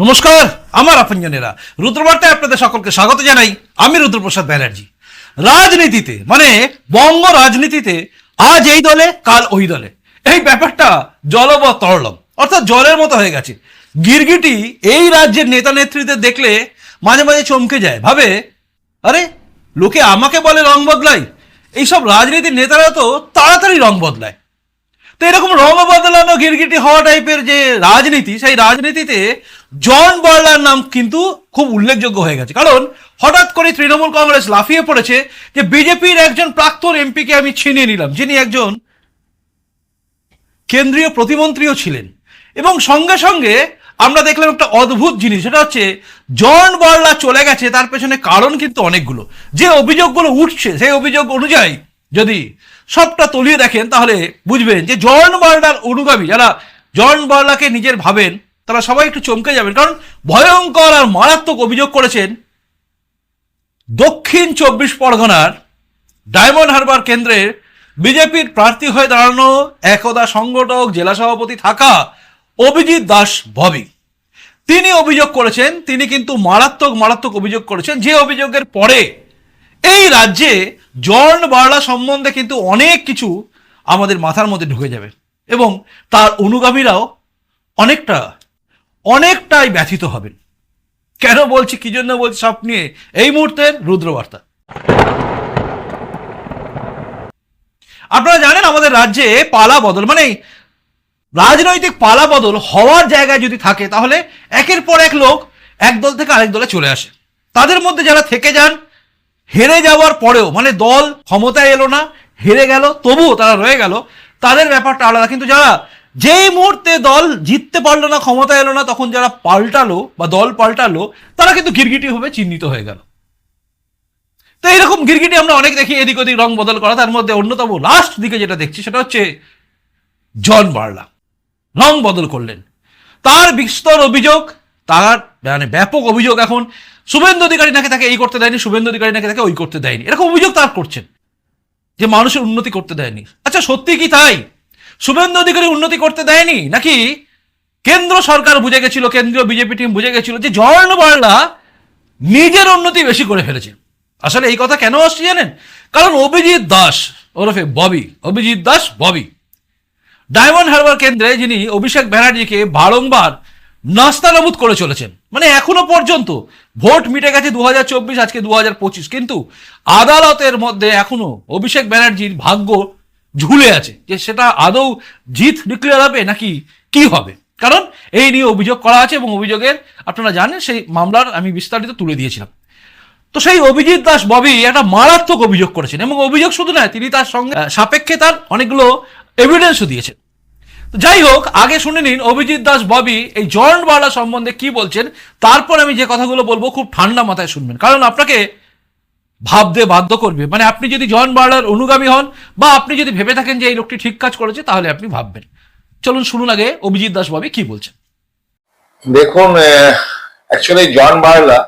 নমস্কার, আমার আপনজনেরা। রুদ্রবার্তায় আপনাদের সকলকে স্বাগত জানাই। আমি রুদ্রপ্রসাদ ব্যানার্জি। রাজনীতিতে মানে বঙ্গ রাজনীতিতে, আজ এই দলে, কাল ওই দলে। এই ব্যাপারটা জলব তরলম। অর্থাৎ জলের মতো হয়ে গেছে। গিরগিটি এই রাজ্যের নেতা নেত্রীদের দেখলে মাঝে মাঝে চমকে যায়। ভাবে, আরে, লোকে আমাকে বলে রং বদলাই এইসব রাজনীতির নেতারা তো তাড়াতাড়ি রং বদলায়। তো এরকম রং বদলানো গিরগিটি হওয়া টাইপের যে রাজনীতি, সেই রাজনীতিতে জন বার্লার নাম কিন্তু খুব উল্লেখযোগ্য হয়ে গেছে। কারণ হঠাৎ করে তৃণমূল কংগ্রেস লাফিয়ে পড়েছে যে বিজেপির একজন প্রাক্তন এমপিকে আমি ছিনিয়ে নিলাম, যিনি একজন কেন্দ্রীয় প্রতিমন্ত্রীও ছিলেন। এবং সঙ্গে সঙ্গে আমরা দেখলাম একটা অদ্ভুত জিনিস, সেটা হচ্ছে জন বার্লা চলে গেছে, তার পেছনে কারণ কিন্তু অনেকগুলো। যে অভিযোগগুলো উঠছে, সেই অভিযোগ অনুযায়ী যদি সবটা তলিয়ে দেখেন, তাহলে বুঝবেন যে জন বার্লার অনুগামী, যারা জন বার্লাকে নিজের ভাবেন, তারা সবাই একটু চমকে যাবেন। কারণ ভয়ঙ্কর আর মারাত্মক অভিযোগ করেছেন দক্ষিণ চব্বিশ পরগনার ডায়মন্ড হারবার কেন্দ্রের বিজেপির প্রার্থী হয়ে দাঁড়ানো একদা সংগঠক, জেলা সভাপতি থাকা অভিজিৎ দাস ভবি। তিনি অভিযোগ করেছেন, তিনি কিন্তু মারাত্মক মারাত্মক অভিযোগ করেছেন। যে অভিযোগের পরে এই রাজ্যে জন বার্লা সম্বন্ধে কিন্তু অনেক কিছু আমাদের মাথার মধ্যে ঢুকে যাবে। এবং তার অনুগামীরাও অনেকটা, অনেকটাই ব্যথিত হবেন। কেন বলছি, কি জন্য বলছি সব নিয়ে এই মুহূর্তের রুদ্রবার্তা। আপনারা জানেন আমাদের রাজ্যে পালা বদল মানে রাজনৈতিক পালা বদল হওয়ার জায়গায় যদি থাকে, তাহলে একের পর এক লোক এক দল থেকে আরেক দলে চলে আসে। তাদের মধ্যে যারা থেকে যান হেরে যাওয়ার পরেও মানে দল ক্ষমতায় এলো না, হেরে গেল, তবুও তারা রয়ে গেল, তাদের ব্যাপারটা আলাদা। কিন্তু যারা যেই মুহূর্তে দল জিততে পারল না ক্ষমতা এলো না, তখন যারা পাল্টালো বা দল পাল্টালো, তারা কিন্তু গিরগিটি ভাবে চিহ্নিত হয়ে গেল। তো এরকম গিরগিটি আমরা অনেক দেখি, এদিক ওদিক রং বদল করা, তার মধ্যে অন্যতম লাস্ট দিকে যেটা দেখছি, সেটা হচ্ছে জন বার্লা। রং বদল করলেন। তার বিস্তর অভিযোগ, তার মানে ব্যাপক অভিযোগ এখন শুভেন্দু অধিকারী নাকি তাকে এই করতে দেয়নি, শুভেন্দু অধিকারী নাকি তাকে ওই করতে দেয়নি। এরকম অভিযোগ তার করছেন, যে মানুষের উন্নতি করতে দেয়নি। আচ্ছা সত্যি কি তাই? শুভেন্দু অধিকারী উন্নতি করতে দেয়নি? নাকি কেন্দ্র সরকার বুঝে গেছিল, কেন্দ্রীয় বিজেপি টিম বুঝে গেছিল যে জন বার্লা নিজের উন্নতি বেশি করে ফেলেছে আসলে এই কথা কেন আসছে জানেন? কারণ অভিজিৎ দাস ওরফে ববি, অভিজিৎ দাস ববি। ডায়মন্ড হারবার কেন্দ্রে যিনি অভিষেক ব্যানার্জিকে বারংবার নাস্তানাবুদ করে চলেছেন। মানে এখনও পর্যন্ত ভোট মিটে গেছে দুহাজার চব্বিশ, আজকে দুহাজার পঁচিশ। কিন্তু আদালতের মধ্যে এখনও অভিষেক ব্যানার্জির ভাগ্য ঝুলে আছে যে সেটা আদৌ জিত ডিক্লেয়ার হবে নাকি কি হবে। কারণ এই নিয়ে অভিযোগ করা আছে এবং অভিযোগের আপনারা জানেন সেই মামলার আমি বিস্তারিত তুলে দিয়েছিলাম। তো সেই অভিজিৎ দাস ববি একটা মারাত্মক অভিযোগ করেছেন এবং অভিযোগ শুধু নয়, তিনি তার সঙ্গে সাপেক্ষে তার অনেকগুলো এভিডেন্সও দিয়েছেন। যাই হোক, আগে শুনে নিন অভিজিৎ দাস, ববি, এই জয়েন্ট বার্লা সম্বন্ধে কি বলছেন, তারপর আমি যে কথাগুলো বলব খুব ঠান্ডা মাথায় শুনবেন। কারণ আপনাকে ভাবতে বাধ্য করবে। মানে আপনি যদি জন বার্লার অনুগামী হন, বা আপনি যদি ভেবে থাকেন যে এই লোকটি ঠিক কাজ করেছে, তাহলে আপনি ভাববেন। চলুন শুনুন আগে অভিজিৎ দাস, ববি কি বলছেন। দেখুন অ্যাকচুয়ালি জন বার্লা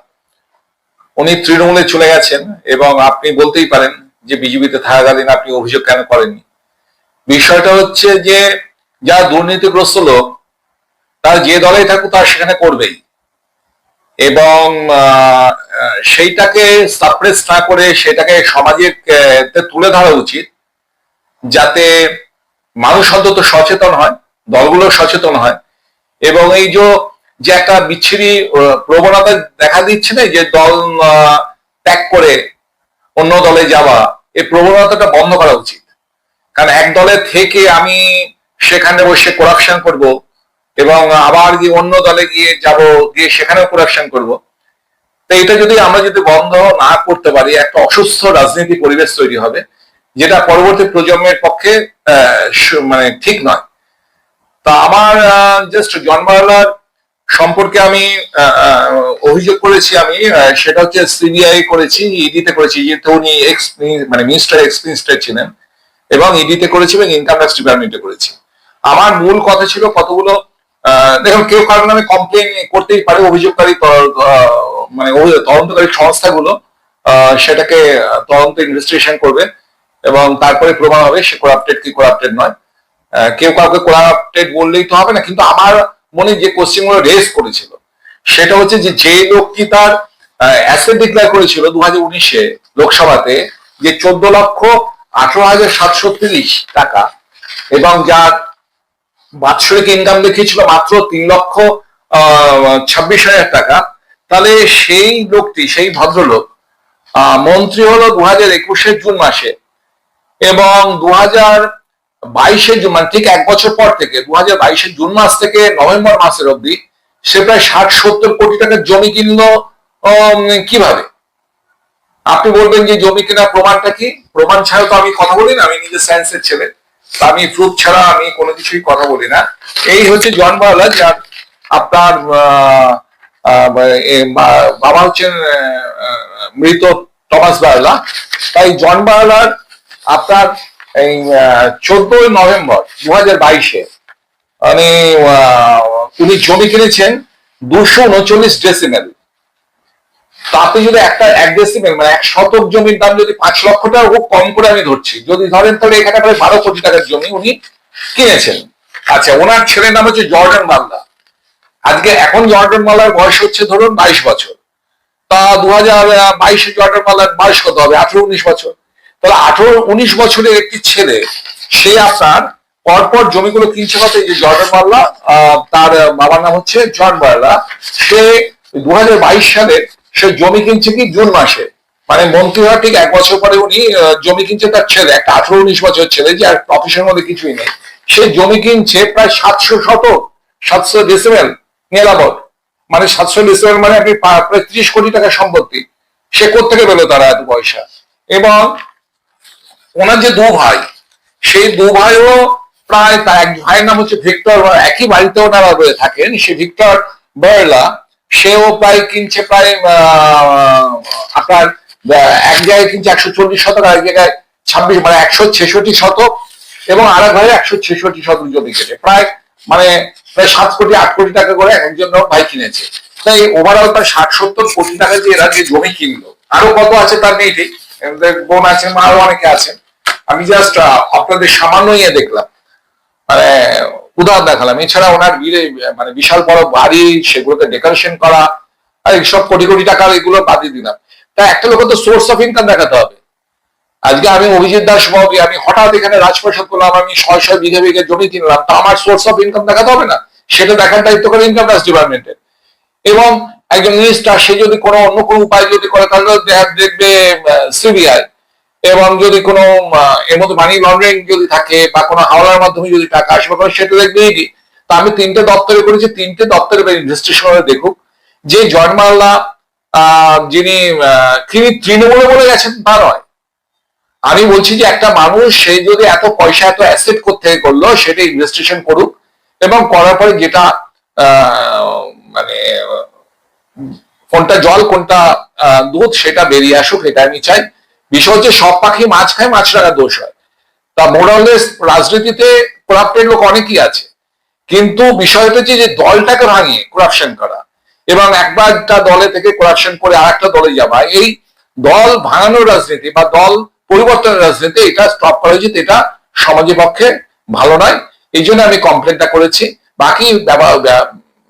উনি তৃণমূলে চলে গেছেন এবং আপনি বলতেই পারেন যে বিজেপিতে থাকাকালীন আপনি অভিযোগ কেন করেননি। বিষয়টা হচ্ছে যে যারা দুর্নীতিগ্রস্ত লোক, তার যে দলেই থাকুক তার সেখানে করবেই। এবং সেইটাকে সাপ্রেস না করে সেটাকে সমাজে তুলে ধরা উচিত, যাতে মানুষ অন্তত সচেতন হয়, দলগুলো সচেতন হয়। এবং এই যে যে একটা বিচ্ছিরি প্রবণতা দেখা দিচ্ছে না, যে দল ত্যাগ করে অন্য দলে যাওয়া, এই প্রবণতাটা বন্ধ করা উচিত। কারণ এক দলে থেকে আমি সেখানে বসে করাপশন করব এবং আবার গিয়ে অন্য দলে গিয়ে যাব, গিয়ে সেখানেও করাপশন করব। তো এটা যদি আমরা যদি বন্ধ না করতে পারি, একটা অসুস্থ রাজনীতি পরিবেশ তৈরি হবে, যেটা পরবর্তী প্রজন্মের পক্ষে মানে ঠিক নয়। তা আমার জাস্ট জন্মালার সম্পর্কে আমি অভিযোগ করেছি আমি সেটা হচ্ছে সিবিআই করেছি ইডিতে করেছি যেহেতু উনি এক্স মানে মিনিস্টার এক্স মিনিস্টার ছিলেন, এবং ইডিতে করেছি এবং ইনকাম ট্যাক্স ডিপার্টমেন্টে করেছি। আমার মূল কথা ছিল কতগুলো দেখুন, কেউ কারও নামে কমপ্লেন করতেই পারে অভিযোগকারী মানে তদন্তকারী সংস্থাগুলো সেটাকে তদন্ত ইনভেস্টিগেশন করবে এবং তারপরে প্রমাণ হবে সে করাপ্টেড কি করাপ্টেড নয়। কেউ কাউকে করাপ্টেড বললেই তো হবে না, কিন্তু আমার মনে যে কোশ্চেনগুলো রেস করেছিল, সেটা হচ্ছে যে যে লোকটি তার অ্যাসেট ডিক্লেয়ার করেছিল দু হাজার উনিশে লোকসভাতে যে চোদ্দ লক্ষ আঠারো হাজার সাতশো তিরিশ টাকা এবং যার বাৎসরিক ইনকাম দেখিয়েছিল মাত্র তিন লক্ষ ছাব্বিশ হাজার টাকা। তাহলে সেই লোকটি, সেই ভদ্রলোক মন্ত্রী হলো দু হাজার একুশের জুন মাসে এবং দু হাজার বাইশে জুন মানে ঠিক এক বছর পর থেকে দু হাজার বাইশের জুন মাস থেকে নভেম্বর মাসের অবধি সে প্রায় ষাট, সত্তর কোটি টাকার জমি কিনলো কীভাবে? আপনি বলবেন যে জমি কেনার প্রমাণটা কি? প্রমাণ ছাড়া তো আমি কথা বলি না আমি নিজে সায়েন্সের ছেলে। আমি প্রুফ ছাড়া আমি কোনো কিছুই কথা বলি না। এই হচ্ছে জন বাওলা যার আপনার বাবা হচ্ছেন মৃত টমাস বার্লা তাই জন বার্লার আপনার এই চোদ্দই নভেম্বর দু হাজার বাইশে মানে উনি জমি কিনেছেন দুশো উনচল্লিশ ডেসিমেল তাতে যদি একটা এক মানে এক শতক জমির দাম যদি পাঁচ লক্ষ টাকা খুব কম করে আমি ধরছি, যদি ধরেন তাহলে এখানে প্রায় বারো কোটি টাকার জমি উনি কিনেছেন। আচ্ছা ওনার ছেলের নাম হচ্ছে জর্ডন মাল্লা আজকে এখন জর্ডন মাল্লার বয়স হচ্ছে ধরুন বাইশ বছর। তা দু হাজার বাইশে জর্ডন মাল্লার বয়স কত হবে? আঠারো, উনিশ বছর। তাহলে আঠারো, উনিশ বছরের একটি ছেলে, সে আপনার পরপর জমিগুলো কিনছে এই যে জর্ডন মাল্লা তার বাবার নাম হচ্ছে জন বার্লা সে দু হাজার বাইশ সালে সে জমি কিনছে কি জুন মাসে। মানে মন্ত্রী হওয়ার ঠিক এক বছর পরে উনি জমি কিনছে তার ছেলে, একটা আঠারো উনিশ বছর ছেলে যে আর অফিসের মধ্যে কিছুই নেই। সে জমি কিনছে প্রায় সাতশো শত সাতশো ডেসিমেল নিরাপদ মানে সাতশো ডেসিমেল মানে আপনি প্রায় ত্রিশ কোটি টাকা সম্পত্তি। সে কোথেকে পেল তারা এত পয়সা? এবং ওনার যে দু ভাই সেই দু ভাইও প্রায় তার এক ভাইয়ের নাম হচ্ছে ভিক্টর একই বাড়িতে ওনারা থাকেন, সে ভিক্টর বার্লা। সেও প্রায় কিনছে প্রায় আপনার এক জায়গায় কিনছে একশো চল্লিশ শতক আর এক জায়গায় ছাব্বিশ মানে একশো ছেষট্টি শতক, এবং আর এক ভাই একশো ছেষট্টি শতক জমি কেটে। প্রায় মানে প্রায় সাত কোটি, আট কোটি টাকা করে এক একজন ভাই কিনেছে। তাই ওভারঅল প্রায় ষাট, সত্তর কোটি টাকা যে এরা যে জমি কিনলো, আরও কত আছে তার নেই ঠিক। বোন আছেন আরও অনেকে আছেন। আমি জাস্ট আপনাদের সামান্য ইয়ে দেখলাম। মানে উদাহরণ দেখালাম। এছাড়া ওনার বিলে মানে বিশাল বড় বাড়ি সেগুলোকে ডেকোরেশন করা, আর এইসব কোটি কোটি টাকার এগুলো বাদই দিলাম। তা একটা লোক তো সোর্স অফ ইনকাম দেখাতে হবে। আজকে আমি অভিজিৎ দাস বাবু আমি হঠাৎ এখানে রাজপ্রসাদ করলাম, আমি ছয় ছয় বিঘে বিঘে জমি কিনলাম, তা আমার সোর্স অফ ইনকাম দেখাতে হবে না? সেটা দেখার দায়িত্ব করে ইনকাম ট্যাক্স ডিপার্টমেন্টের এবং একজন মিনিস্টার সে যদি কোনো অন্য কোনো উপায় যদি করে, তাহলে দেখবে সিবিআই এবং যদি কোনো এর মধ্যে মানি লন্ডারিং যদি থাকে বা কোনো হাওলার মাধ্যমে যদি টাকা আসবে করে সেটা দেখবে ইডি তা আমি তিনটে দপ্তরে করেছি, তিনটে দপ্তরে ইনভেস্টিগেশন দেখুক, যে জন্মাল্লা যিনি তিনি তৃণমূলে বলে গেছেন, তা নয়। আমি বলছি যে একটা মানুষ, সে যদি এত পয়সা, এত অ্যাসেট থেকে করল, সেটা ইনভেস্টিগেশন করুক এবং করার পরে যেটা মানে কোনটা জল, কোনটা দুধ, সেটা বেরিয়ে আসুক, এটা আমি চাই। বিষয় হচ্ছে সব পাখি মাছ খায়, মাছ রাখার দোষ হয়। তা মোরালেস রাজনীতিতে করাপ্টেড লোক অনেকই আছে। কিন্তু বিষয়টা হচ্ছে যে দলটাকে ভাঙিয়ে করাপশন করা। এবং একবার একটা দলে থেকে করাপশন করে আর একটা দলে যাওয়া। এই দল ভাঙানোর রাজনীতি বা দল পরিবর্তনের রাজনীতি, এটা স্টপ করা উচিত, এটা সমাজের পক্ষে ভালো নয়। এই জন্য আমি কমপ্লেনটা করেছি। বাকি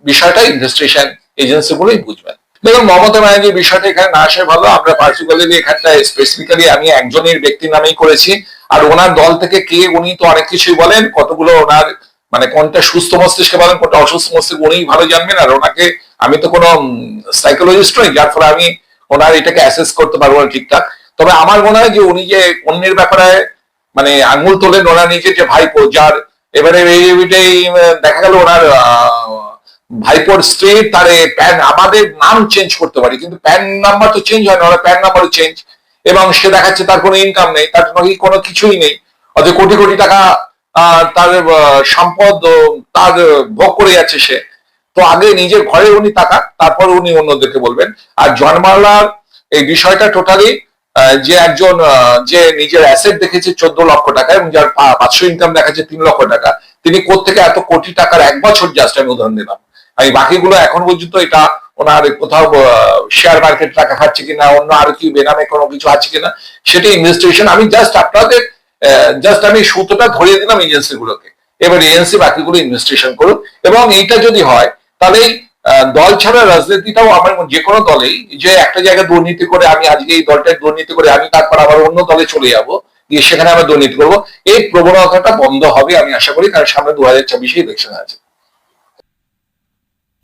বিষয়টা ইনভেস্টিগেশন এজেন্সি গুলোই বুঝবেন। দেখুন, মমতা ব্যানার্জির বিষয়টা এখানে না আসে ভালো। আমরা পার্টিকুলারলি এখানটা স্পেসিফিক্যালি আমি একজনের ব্যক্তির নামেই করেছি। আর ওনার দল থেকে কে, উনি তো অনেক কিছুই বলেন। কতগুলো ওনার মানে কোনটা সুস্থ মস্তিষ্কে বলেন, কোনটা অসুস্থ মস্তিষ্ক উনিই ভালো জানবেন। আর ওনাকে, আমি তো কোনো সাইকোলজিস্ট নই, যার ফলে আমি ওনার এটাকে অ্যাসেস করতে পারব না ঠিকঠাক। তবে আমার মনে হয় যে উনি যে অন্যের ব্যাপারে মানে আঙুল তোলেন ওনার নিজের যে ভাইপো, যার এবারে দেখা গেল ওনার ভাইপোর স্ত্রী, তার প্যান, আমাদের নাম চেঞ্জ করতে পারি, কিন্তু প্যান নাম্বার তো চেঞ্জ হয় না, ওরা প্যান নাম্বারও চেঞ্জ এবং সে দেখাচ্ছে তার কোনো ইনকাম নেই, তার নাকি কোনো কিছুই নেই। অথচ কোটি কোটি টাকা তার সম্পদ তার ভোগ করে যাচ্ছে সে। তো আগে নিজের ঘরে উনি টাকা তারপর উনি অন্যদেরকে বলবেন। আর জন্মালার এই বিষয়টা টোটালি যে একজন যে নিজের অ্যাসেট দেখেছে চোদ্দ লক্ষ টাকা, এবং যার পাঁচশো ইনকাম দেখাচ্ছে তিন লক্ষ টাকা, তিনি কোত্থেকে এত কোটি টাকার এক বছর জাস্ট আমি উদাহরণ দিলাম। আমি বাকিগুলো এখন পর্যন্ত এটা ওনার কোথাও শেয়ার মার্কেট টাকা খাচ্ছে কিনা অন্য আরও কি বেনামে কোনো কিছু আছে কিনা সেটা ইনভেস্টিগেশন আমি জাস্ট আপনাদের জাস্ট আমি সুতোটা ধরিয়ে দিলাম এজেন্সি গুলোকে এবার এজেন্সি বাকিগুলো ইনভেস্টিগেশন করুক। এবং এইটা যদি হয় তাহলেই আহ, দল ছাড়া রাজনীতিটাও আমার যে কোনো দলেই যে একটা জায়গায় দুর্নীতি করে আমি আজকে এই দলটায় দুর্নীতি করে আমি তারপর আবার অন্য দলে চলে যাব গিয়ে সেখানে আবার দুর্নীতি করব এই প্রবণতাটা বন্ধ হবে আমি আশা করি কারণ সামনে দু হাজার ছাব্বিশে ইলেকশন আছে।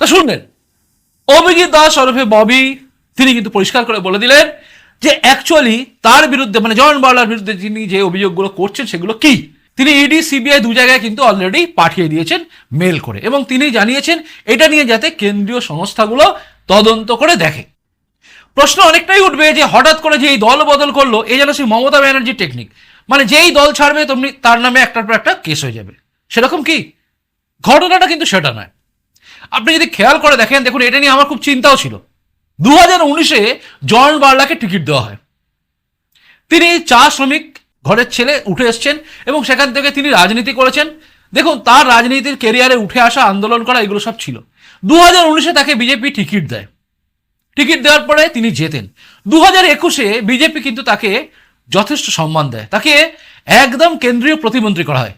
তা শুনলেন। অভিজিৎ দাস ওরফে ববি, তিনি কিন্তু পরিষ্কার করে বলে দিলেন যে অ্যাকচুয়ালি তার বিরুদ্ধে মানে জন বার্লার বিরুদ্ধে তিনি যে অভিযোগগুলো করছেন সেগুলো কি? তিনি ইডি সিবিআই দু জায়গায় কিন্তু অলরেডি পাঠিয়ে দিয়েছেন মেল করে এবং তিনি জানিয়েছেন এটা নিয়ে যাতে কেন্দ্রীয় সংস্থাগুলো তদন্ত করে দেখে। প্রশ্ন অনেকটাই উঠবে যে হঠাৎ করে যে এই দল বদল করল এই যেন সেই মমতা ব্যানার্জির টেকনিক মানে যেই দল ছাড়বে, তেমনি তার নামে একটার পর একটা কেস হয়ে যাবে। সেরকম কি? ঘটনাটা কিন্তু সেটা নয়। আপনি যদি খেয়াল করে দেখেন, দেখুন, এটা নিয়ে আমার খুব চিন্তাও ছিল। দু হাজার উনিশে জন বার্লাকে টিকিট দেওয়া হয়। তিনি চা শ্রমিক ঘরের ছেলে উঠে এসছেন এবং সেখান থেকে তিনি রাজনীতি করেছেন। দেখুন, তার রাজনীতির কেরিয়ারে উঠে আসা আন্দোলন করা, এগুলো সব ছিল। দু হাজার উনিশে তাকে বিজেপি টিকিট দেয়। টিকিট দেওয়ার পরে তিনি জেতেন। দু হাজার একুশে বিজেপি কিন্তু তাকে যথেষ্ট সম্মান দেয়। তাকে একদম কেন্দ্রীয় প্রতিমন্ত্রী করা হয়।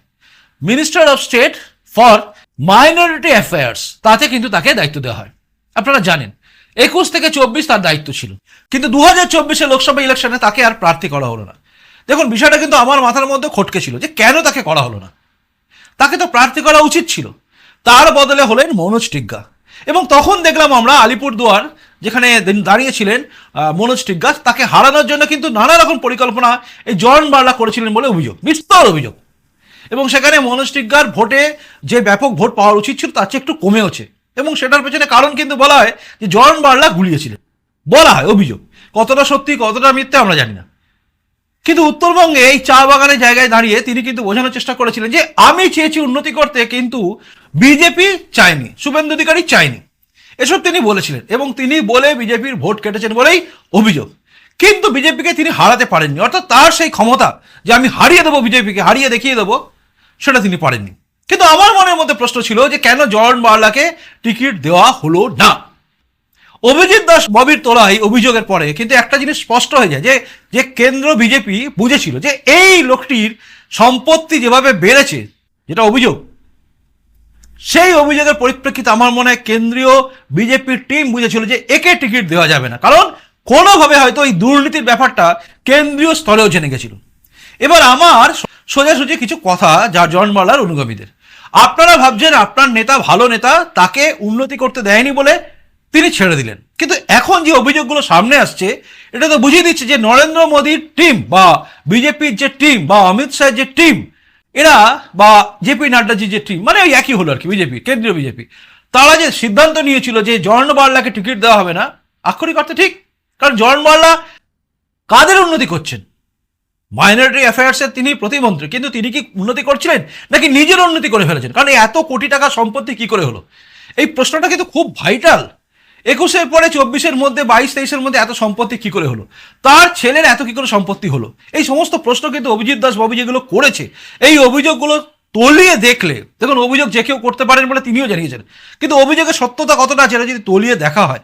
Minister of state for minority affairs তাতে কিন্তু তাকে দায়িত্ব দেওয়া হয়। আপনারা জানেন, একুশ থেকে চব্বিশ তার দায়িত্ব ছিল। কিন্তু দু হাজার চব্বিশে লোকসভা ইলেকশনে তাকে আর প্রার্থী করা হলো না। দেখুন, বিষয়টা কিন্তু আমার মাথার মধ্যে খটকে ছিল যে কেন তাকে করা হলো না। তাকে তো প্রার্থী করা উচিত ছিল। তার বদলে হলেন মনোজ টিগ্গা। এবং তখন দেখলাম আমরা আলিপুরদুয়ার যেখানে দাঁড়িয়েছিলেন মনোজ টিগ্গা, তাকে হারানোর জন্য কিন্তু নানা রকম পরিকল্পনা এই জন বার্লা করেছিলেন বলে অভিযোগ, বিস্তর অভিযোগ। এবং সেখানে মনোজ টিগ্গার ভোটে যে ব্যাপক ভোট পাওয়ার উচিত ছিল, তার চেয়ে একটু কমেওছে। এবং সেটার পেছনে কারণ কিন্তু বলা হয় যে জন বার্লা গুলিয়েছিলেন। বলা হয় অভিযোগ। কতটা সত্যি, কতটা মিথ্যে আমরা জানি না। কিন্তু উত্তরবঙ্গে এই চা বাগানের জায়গায় দাঁড়িয়ে তিনি কিন্তু বোঝানোর চেষ্টা করেছিলেন যে আমি চেয়েছি উন্নতি করতে, কিন্তু বিজেপি চায়নি, শুভেন্দু অধিকারী চায়নি। এসব তিনি বলেছিলেন এবং তিনি বলে বিজেপির ভোট কেটেছেন বলেই অভিযোগ। কিন্তু বিজেপিকে তিনি হারাতে পারেননি। অর্থাৎ তার সেই ক্ষমতা যে আমি হারিয়ে দেবো বিজেপিকে, হারিয়ে দেখিয়ে দেবো সেটা তিনি পারেননি কিন্তু আমার মনের মধ্যে প্রশ্ন ছিল যে কেন জন বার্লাকে টিকিট দেওয়া হলো না? অভিজিৎ দাস, ববির তোলা এই অভিযোগের পরে কিন্তু একটা জিনিস স্পষ্ট হয়ে যায় যে যে কেন্দ্র বিজেপি বুঝেছিল যে এই লোকটির সম্পত্তি যেভাবে বেড়েছে, যেটা অভিযোগ, সেই অভিযোগের পরিপ্রেক্ষিতে আমার মনে হয় কেন্দ্রীয় বিজেপির টিম বুঝেছিল যে একে টিকিট দেওয়া যাবে না। কারণ কোনোভাবে হয়তো এই দুর্নীতির ব্যাপারটা কেন্দ্রীয় স্তরেও জেনে গেছিল। এবার আমার সোজাসুজি কিছু কথা যা জনমালার অনুগামীদের। আপনারা ভাবছেন আপনার নেতা ভালো নেতা, তাকে উন্নতি করতে দেয়নি বলে তিনি ছেড়ে দিলেন। কিন্তু এখন যে অভিযোগগুলো সামনে আসছে, এটা তো বুঝিয়ে দিচ্ছে যে নরেন্দ্র মোদীর টিম বা বিজেপির যে টিম বা অমিত শাহের যে টিম, এরা বা জেপি নাড্ডাজির যে টিম মানে ওই একই হলো আর কি, বিজেপি, কেন্দ্রীয় বিজেপি। তারা যে সিদ্ধান্ত নিয়েছিল যে জয়ন্ত বার্লাকে টিকিট দেওয়া হবে না, আক্ষরিক অর্থে ঠিক। কারণ জয়ন্ত বার্লা কাদের উন্নতি করছেন? মাইনরিটি অ্যাফেয়ার্সের তিনি প্রতিমন্ত্রী, কিন্তু তিনি কি উন্নতি করছিলেন? নাকি নিজের উন্নতি করে ফেলেছেন? কারণ এত কোটি টাকা সম্পত্তি কি করে হলো? এই প্রশ্নটা কিন্তু খুব ভাইটাল একুশের পরে চব্বিশের মধ্যে, বাইশ, তেইশের মধ্যে এত সম্পত্তি কি করে হলো? তার ছেলের এত কি করে সম্পত্তি হলো? এই সমস্ত প্রশ্ন কিন্তু অভিজিৎ দাস বাবু যেগুলো করেছে, এই অভিযোগগুলো তলিয়ে দেখলে, দেখুন অভিযোগ যে কেউ করতে পারেন বলে তিনিও জানিয়েছেন, কিন্তু অভিযোগের সত্যতা কতটা আছে যদি তলিয়ে দেখা হয়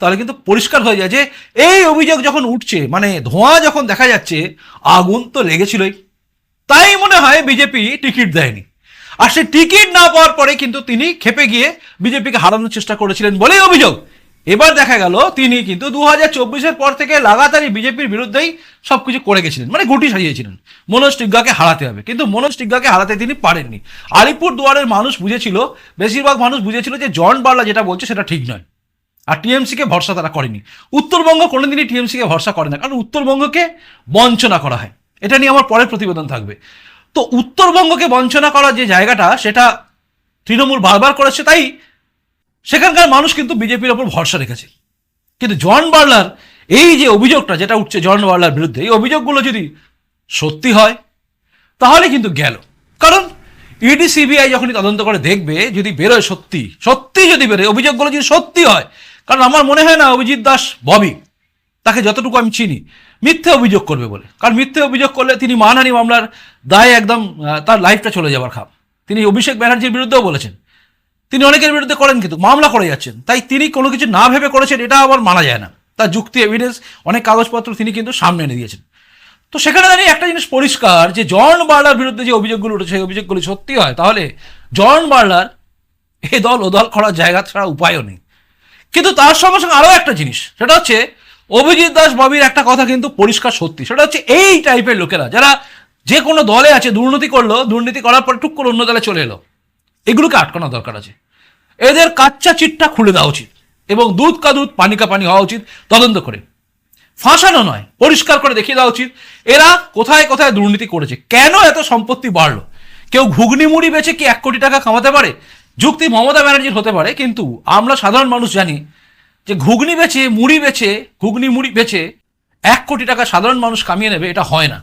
তাহলে কিন্তু পরিষ্কার হয়ে যায় যে এই অভিযোগ যখন উঠছে মানে ধোঁয়া যখন দেখা যাচ্ছে, আগুন তো লেগেছিলই। তাই মনে হয় বিজেপি টিকিট দেয়নি। আর সে টিকিট না পাওয়ার পরে কিন্তু তিনি খেপে গিয়ে বিজেপিকে হারানোর চেষ্টা করেছিলেন বলেই অভিযোগ। এবার দেখা গেল তিনি কিন্তু দু হাজার চব্বিশের পর থেকে লাগাতারই বিজেপির বিরুদ্ধেই সবকিছু করে গেছিলেন মানে গুটি সাজিয়েছিলেন। মনোজ টিগ্গাকে হারাতে হবে। কিন্তু মনোজ টিগ্গাকে হারাতে তিনি পারেননি। আলিপুর দুয়ারের মানুষ বুঝেছিল, বেশিরভাগ মানুষ বুঝেছিল যে জন বার্লা যেটা বলছে সেটা ঠিক নয়। আর টিএমসিকে ভরসা তারা করেনি। উত্তরবঙ্গ কোনোদিনই টিএমসিকে ভরসা করে না, কারণ উত্তরবঙ্গকে বঞ্চনা করা হয়। এটা নিয়ে আমার পরের প্রতিবেদন থাকবে। তো উত্তরবঙ্গকে বঞ্চনা করার যে জায়গাটা, সেটা তৃণমূল বারবার করেছে, তাই সেখানকার মানুষ কিন্তু বিজেপির ওপর ভরসা রেখেছে। কিন্তু জন বার্লার এই যে অভিযোগটা, যেটা উঠছে জন বার্লার বিরুদ্ধে, এই অভিযোগগুলো যদি সত্যি হয়, তাহলে কিন্তু গেল। কারণ ইডি, সিবিআই যখনই তদন্ত করে দেখবে, যদি বেরোয় সত্যি সত্যি যদি বেরোয়, অভিযোগগুলো যদি সত্যি হয় কারণ আমার মনে হয় না অভিজিৎ দাস, ববি, তাকে যতটুকু আমি চিনি, মিথ্যে অভিযোগ করবে বলে। কারণ মিথ্যে অভিযোগ করলে তিনি মানহানি মামলার দায়ে একদম তার লাইফটা চলে যাবার খাপ। তিনি অভিষেক ব্যানার্জির বিরুদ্ধেও বলেছেন। তিনি অনেকের বিরুদ্ধে করেন কিন্তু, মামলা করে যাচ্ছেন। তাই তিনি কোনো কিছু না ভেবে করেছেন, এটা আবার মানা যায় না। তার যুক্তি এভিডেন্স অনেক কাগজপত্র তিনি কিন্তু সামনে এনে দিয়েছেন। তো সেখানে দাঁড়িয়ে একটা জিনিস পরিষ্কার, যে জন বার্লার বিরুদ্ধে যে অভিযোগগুলো উঠেছে, সেই অভিযোগগুলি সত্যি হয়। তাহলে জন বার্লার, এ দল, ও দল করার জায়গা ছাড়া উপায়ও নেই। কিন্তু তার সঙ্গে সঙ্গে আরও একটা জিনিস, সেটা হচ্ছে অভিজিৎ দাস বাবির একটা কথা কিন্তু পরিষ্কার সত্যি, সেটা হচ্ছে এই টাইপের লোকেরা, যারা যে কোনো দলে আছে, দুর্নীতি করল, দুর্নীতি করার পর টুক করে অন্য দলে চলে এলো। এগুলোকে আটকানো দরকার আছে। এদের কাচ্চা চিটটা খুলে দেওয়া উচিত এবং দুধ কা দুধ, পানি কা পানি হওয়া উচিত, তদন্ত করে। ফাঁসানো নয়, পরিষ্কার করে দেখিয়ে দেওয়া উচিত, এরা কোথায় কোথায় দুর্নীতি করেছে, কেন এত সম্পত্তি বাড়লো? কেউ ঘুগনি মুড়ি বেচে কি এক কোটি টাকা কামাতে পারে? যুক্তি মমতা ব্যানার্জির হতে পারে, কিন্তু আমরা সাধারণ মানুষ জানি যে ঘুগনি বেচে, মুড়ি বেচে, ঘুগনি, মুড়ি বেচে এক কোটি টাকা সাধারণ মানুষ কামিয়ে নেবে, এটা হয় না।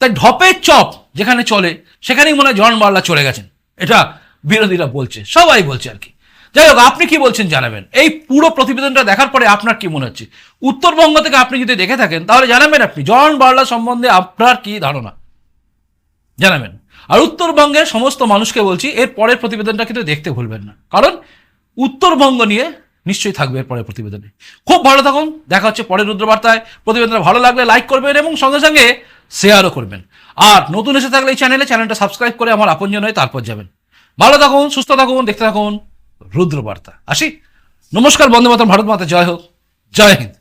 তাই ঢপের চপ যেখানে চলে, সেখানেই মনে হয় জন বার্লা চলে গেছেন। এটা বিরোধীরা বলছে, সবাই বলছে আর কি। যাই হোক, আপনি কি বলছেন জানাবেন? এই পুরো প্রতিবেদনটা দেখার পরে আপনার কি মনে হচ্ছে? উত্তরবঙ্গ থেকে আপনি যদি দেখে থাকেন, তাহলে জানাবেন আপনি জন বার্লা সম্বন্ধে আপনার কি ধারণা? জানাবেন। আর উত্তরবঙ্গের সমস্ত মানুষকে বলছি, এর পরের প্রতিবেদনটা কিন্তু দেখতে ভুলবেন না। কারণ উত্তরবঙ্গ নিয়ে নিশ্চয়ই থাকবে এর পরের প্রতিবেদনে। খুব ভালো থাকুন, দেখা হচ্ছে পরের রুদ্রবার্তায়। প্রতিবেদনটা ভালো লাগলে লাইক করবেন এবং সঙ্গে সঙ্গে শেয়ারও করবেন। আর নতুন এসে থাকলে এই চ্যানেলে চ্যানেলটা সাবস্ক্রাইব করে আমার আপনজন হয়ে তারপর যাবেন। ভালো থাকুন, সুস্থ থাকুন, দেখতে থাকুন, রুদ্রবার্তা। আসি? নমস্কার, বন্দে মাতরম, ভারত মাতা, জয় হোক। জয় হিন্দ।